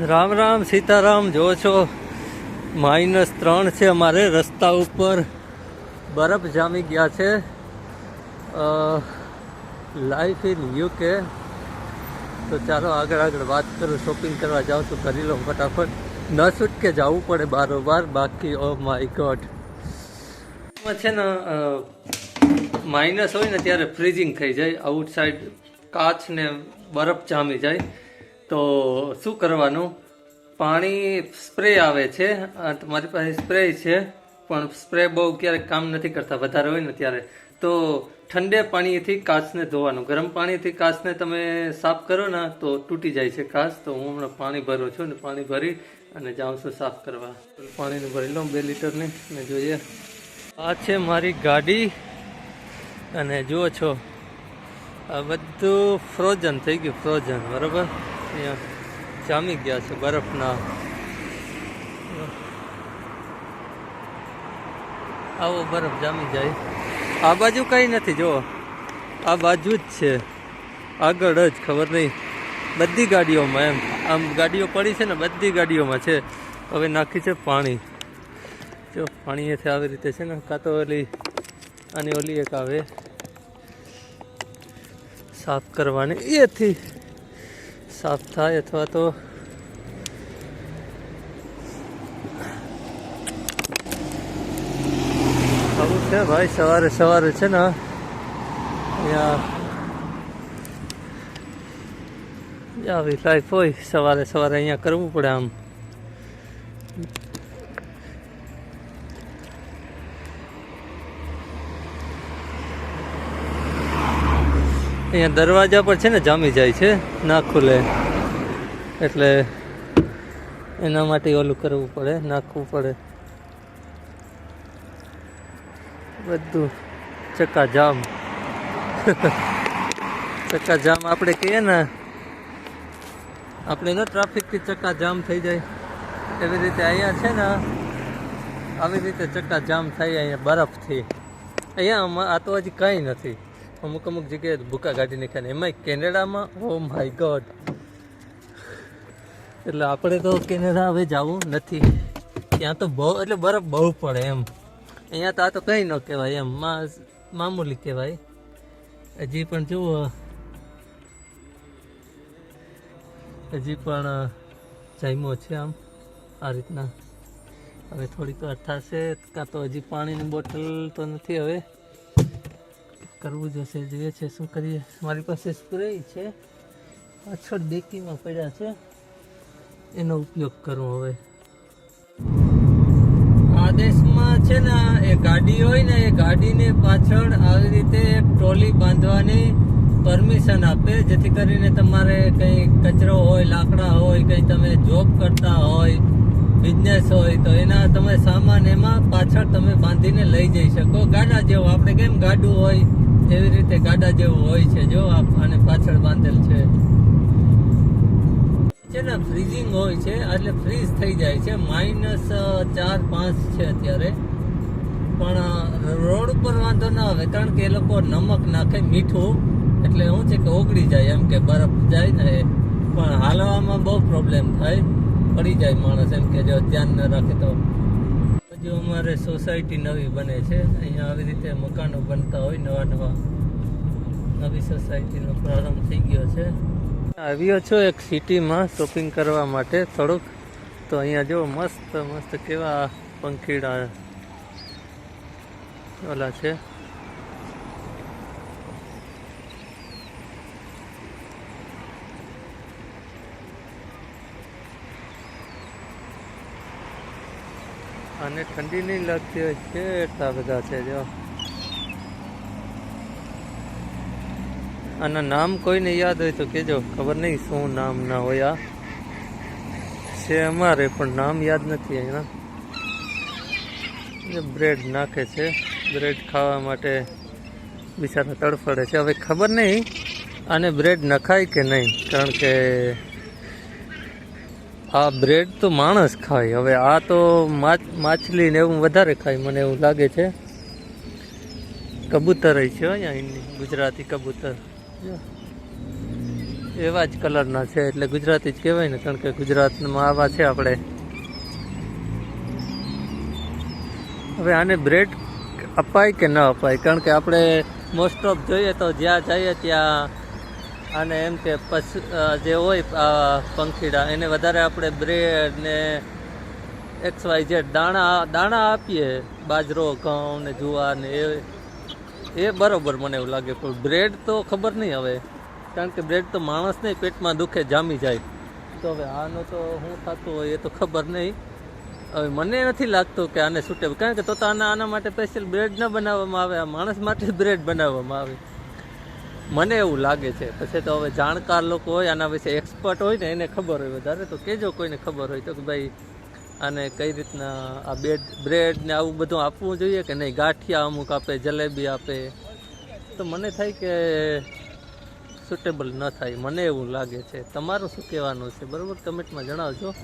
રામ રામ સીતારામ, જો છો? માઇનસ ત્રણ છે અમારે રસ્તા ઉપર. બરફ જામી ગયા છે. લાઈફ ઇન યુકે તો ચાલો આગળ આગળ વાત કરું શોપિંગ કરવા જાઉં છું, કરી લઉં ફટાફટ. ન છૂટકે જવું પડે બારોબાર, બાકી ઓ માય ગોડ. છે ને માઇનસ હોય ને ત્યારે ફ્રીઝિંગ થઈ જાય આઉટ સાઈડ કાચ ને બરફ જામી જાય. તો શું કરવાનું? પાણી સ્પ્રે આવે છે. મારી પાસે સ્પ્રે છે, પણ સ્પ્રે બહુ ક્યારેક કામ નથી કરતા, વધારે હોય ને ત્યારે. તો ઠંડે પાણીથી કાચને ધોવાનું. ગરમ પાણીથી કાચને તમે સાફ કરો ને, તો તૂટી જાય છે કાચ. તો હું હમણાં પાણી ભરું છું ને, પાણી ભરી અને જાઉં છું સાફ કરવા. પાણીને ભરી લઉં બે લીટરની ને જોઈએ. આ છે મારી ગાડી. અને જુઓ છો, આ બધું ફ્રોઝન થઈ ગયું, ફ્રોઝન, બરાબર? અહીંયા જામી ગયા છે બરફના. આવો બરફ જામી જાય. આ બાજુ કંઈ નથી જો આ બાજુ જ છે. આગળ જ, ખબર નહીં. બધી ગાડીઓમાં એમ. આમ ગાડીઓ પડી છે ને, બધી ગાડીઓમાં છે. હવે નાખી છે પાણી. જો, પાણી એથી આવી રીતે છે ને, કાં તો ઓલી, આની ઓલી એક આવે. સાફ કરવાની. એથી સાફ થાય અથવા તો આવું છે ભાઈ સવારે સવારે છે ને અહીંયા આવી લાઈફ હોય સવારે સવારે અહીંયા કરવું પડે આમ અહીંયા દરવાજા પર છે ને જામી જાય છે, ના ખુલે. એટલે એના માટે ઓલું કરવું પડે, નાખવું પડે. બધું ચક્કા જામ ચક્કા જામ આપણે કહીએ ને, આપણે ન ટ્રાફિકથી ચક્કા જામ થઈ જાય. એવી રીતે અહીંયા છે ને, આવી રીતે ચક્કા જામ થાય અહીંયા બરફથી. અહીંયા આ તો હજી કંઈ નથી. અમુક અમુક જગ્યાએ ભૂકા કાઢી નાખ્યા ને. એમાંય કેનેડામાં ઓ માય ગોડ એટલે આપણે તો કેનેડા હવે જવું નથી. ત્યાં તો બહુ, એટલે બરફ બહુ પડે એમ. અહીંયા તો આ તો કંઈ ન કહેવાય એમ. મામૂલી કહેવાય. હજી પણ જુઓ. હજી પણ જામ્યો છે આમ, આ રીતના. હવે થોડીક વાર થશે, કાં તો હજી પાણીની બોટલ તો નથી હવે. કરવું જશે, જોઈએ છે શું કરીએ. મારી પાસે સ્પ્રે છે. પાછળ ડેકીમાં પડ્યા છે. એનો ઉપયોગ કરું હવે. આ દેશમાં છે ને એ ગાડી હોય ને, એ ગાડીને પાછળ આવી રીતે એક ટ્રોલી બાંધવાની પરમિશન આપે, જેથી કરીને તમારે કંઈ કચરો હોય, લાકડા હોય, કંઈ તમે જોબ કરતા હોય બિઝનેસ હોય, તો એના તમે સામાન એમાં પાછળ તમે બાંધીને લઈ જઈ શકો. ગાડા જેવું. આપણે કેમ ગાડું હોય? એવી રીતે ગાડા જેવું હોય છે, જો આને પાછળ બાંધેલ છે. છે ને ફ્રીઝિંગ હોય છે, એટલે ફ્રીઝ થઈ જાય છે. માઇનસ ચાર, પાંચ છે અત્યારે. પણ રોડ ઉપર વાંધો ના આવે, કારણ કે એ લોકો નમક નાખે મીઠું, એટલે શું છે કે ઓગળી જાય એમ કે બરફ જાય ને પણ હાલવામાં બહુ પ્રોબ્લેમ થાય. પડી જાય માણસ એમ કે જો ધ્યાન ન રાખે તો. હજુ અમારે સોસાયટી નવી બને છે, અહીંયા આવી રીતે મકાનો બનતા હોય નવા નવા. નવી સોસાયટીનો પ્રારંભ થઈ ગયો છે. આવ્યો છો એક સિટીમાં શોપિંગ કરવા માટે થોડુંક. તો અહીંયા જો મસ્ત મસ્ત કેવા પંખીડા ઓલા છે. અને ઠંડી નહીં લાગતી હોય એટલા બધા છે, જો. આના નામ કોઈને યાદ હોય તો કેજો ખબર નહીં શું નામ ના હોય આ. છે અમારે, પણ નામ યાદ નથી એના બ્રેડ નાખે છે. બ્રેડ ખાવા માટે બિચારા તડફડે છે. હવે ખબર નહીં આને બ્રેડ નખાય કે નહીં? કારણ કે આ બ્રેડ તો માણસ ખાય. હવે આ તો માછ માછલી ને એવું વધારે ખાય મને એવું લાગે છે. કબૂતર છે અહીંયા એની, ગુજરાતી કબૂતર. એવા જ કલરના છે, એટલે ગુજરાતી જ કહેવાય ને, કારણ કે ગુજરાતમાં આવા છે આપણે. હવે આને બ્રેડ અપાય કે ન અપાય? કારણ કે આપણે મોસ્ટ ઓફ જોઈએ તો જ્યાં જઈએ ત્યાં આને એમ કે પશુ જે હોય પંખીડા, એને વધારે આપણે બ્રેડ ને એક્સ વાય ઝેડ દાણા દાણા આપીએ, બાજરો, ઘઉં ને જુવાર ને એ એ બરાબર મને એવું લાગે, પણ બ્રેડ તો ખબર નહીં હવે, કારણ કે બ્રેડ તો માણસને પેટમાં દુખે, જામી જાય. તો હવે આનો તો શું થતું હોય એ તો ખબર નહીં. હવે મને નથી લાગતું કે આને સુટેબલ કારણ કે તો આના આના માટે સ્પેશિયલ બ્રેડ ન બનાવવામાં આવે, આ માણસ માટે બ્રેડ બનાવવામાં આવે. મને એવું લાગે છે. પછી તો હવે જાણકાર લોકો હોય, આના વિશે એક્સપર્ટ હોય ને એને ખબર હોય વધારે. તો કેજો કોઈને ખબર હોય તો કે ભાઈ, આને કઈ રીતના આ બેડ બ્રેડ ને આવું બધું આપવું જોઈએ કે નહીં? ગાંઠિયા અમુક આપે, જલેબી આપે. તો મને થાય કે સુટેબલ ન થાય. મને એવું લાગે છે. તમારું શું કહેવાનું છે? બરાબર? કમેન્ટમાં જણાવજો.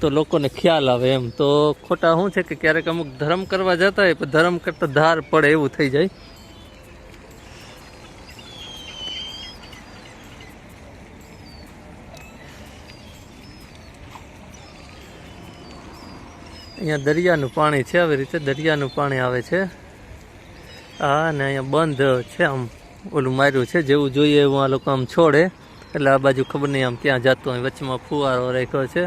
તો લોકોને ખ્યાલ આવે એમ. તો ખોટા શું છે કે ક્યારેક અમુક ધર્મ કરવા જતા હોય, પણ ધર્મ કરતાં ધાર પડે એવું થઈ જાય. અહીંયા દરિયાનું પાણી છે, આવી રીતે દરિયાનું પાણી આવે છે. હા ને અહીંયા બંધ છે, આમ ઓલું માર્યું છે, જેવું જોઈએ એવું આ લોકો આમ છોડે. એટલે આ બાજુ ખબર નહીં આમ ક્યાં જતો હોય વચ્ચેમાં ફુવારો રાખ્યો છે.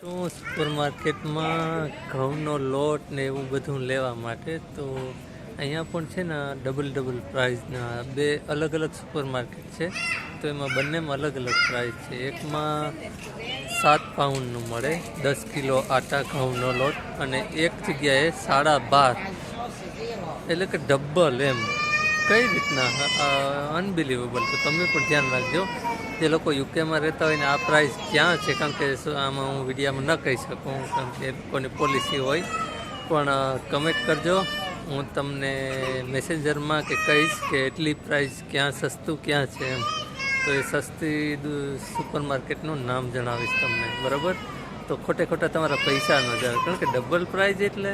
તો સુપર માર્કેટમાં ઘઉંનો લોટ ને એવું બધું લેવા માટે તો અહીંયા પણ છે ને ડબલ ડબલ પ્રાઇઝના બે અલગ અલગ સુપર માર્કેટ છે. તો એમાં બંનેમાં અલગ અલગ પ્રાઇઝ છે. એકમાં સાત પાઉન્ડનું મળે, દસ કિલો આટા ઘઉંનો લોટ અને એક જગ્યાએ સાડા બાર. એટલે કે ડબલ એમ. કઈ રીતના? અનબિલીવેબલ તો તમે પણ ધ્યાન રાખજો. જે લોકો યુકેમાં રહેતા હોય ને, આ પ્રાઇસ ક્યાં છે? કારણ કે આમાં હું વિડીયામાં ન કહી શકું, કારણ કે એ લોકોની પોલિસી હોય. પણ કમેન્ટ કરજો. હું તમને મેસેન્જરમાં કે કહીશ કે એટલી પ્રાઇસ ક્યાં સસ્તું ક્યાં છે એમ. તો એ સસ્તી સુપર માર્કેટનું નામ જણાવીશ તમને, બરાબર? તો ખોટે ખોટા તમારા પૈસા ન જાય, કારણ કે ડબલ પ્રાઇઝ એટલે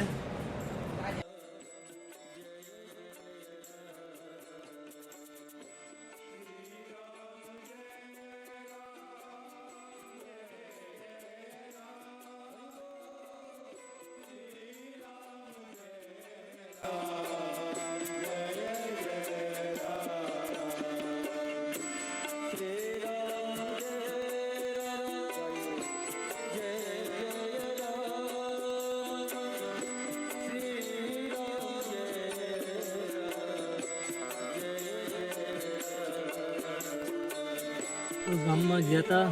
ગામમાં ગયા હતા.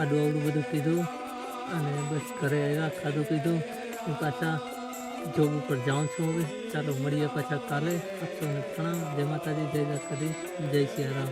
આડું આવડું બધું કીધું અને બસ ઘરે આવ્યા ખાધું પીધું. હું પાછા જોબ ઉપર જાઉં છું હવે. ચાલો મળીએ પાછા કાલે. પ્રણામ જય માતાજી, જય દાતાજી જય સિયારામ.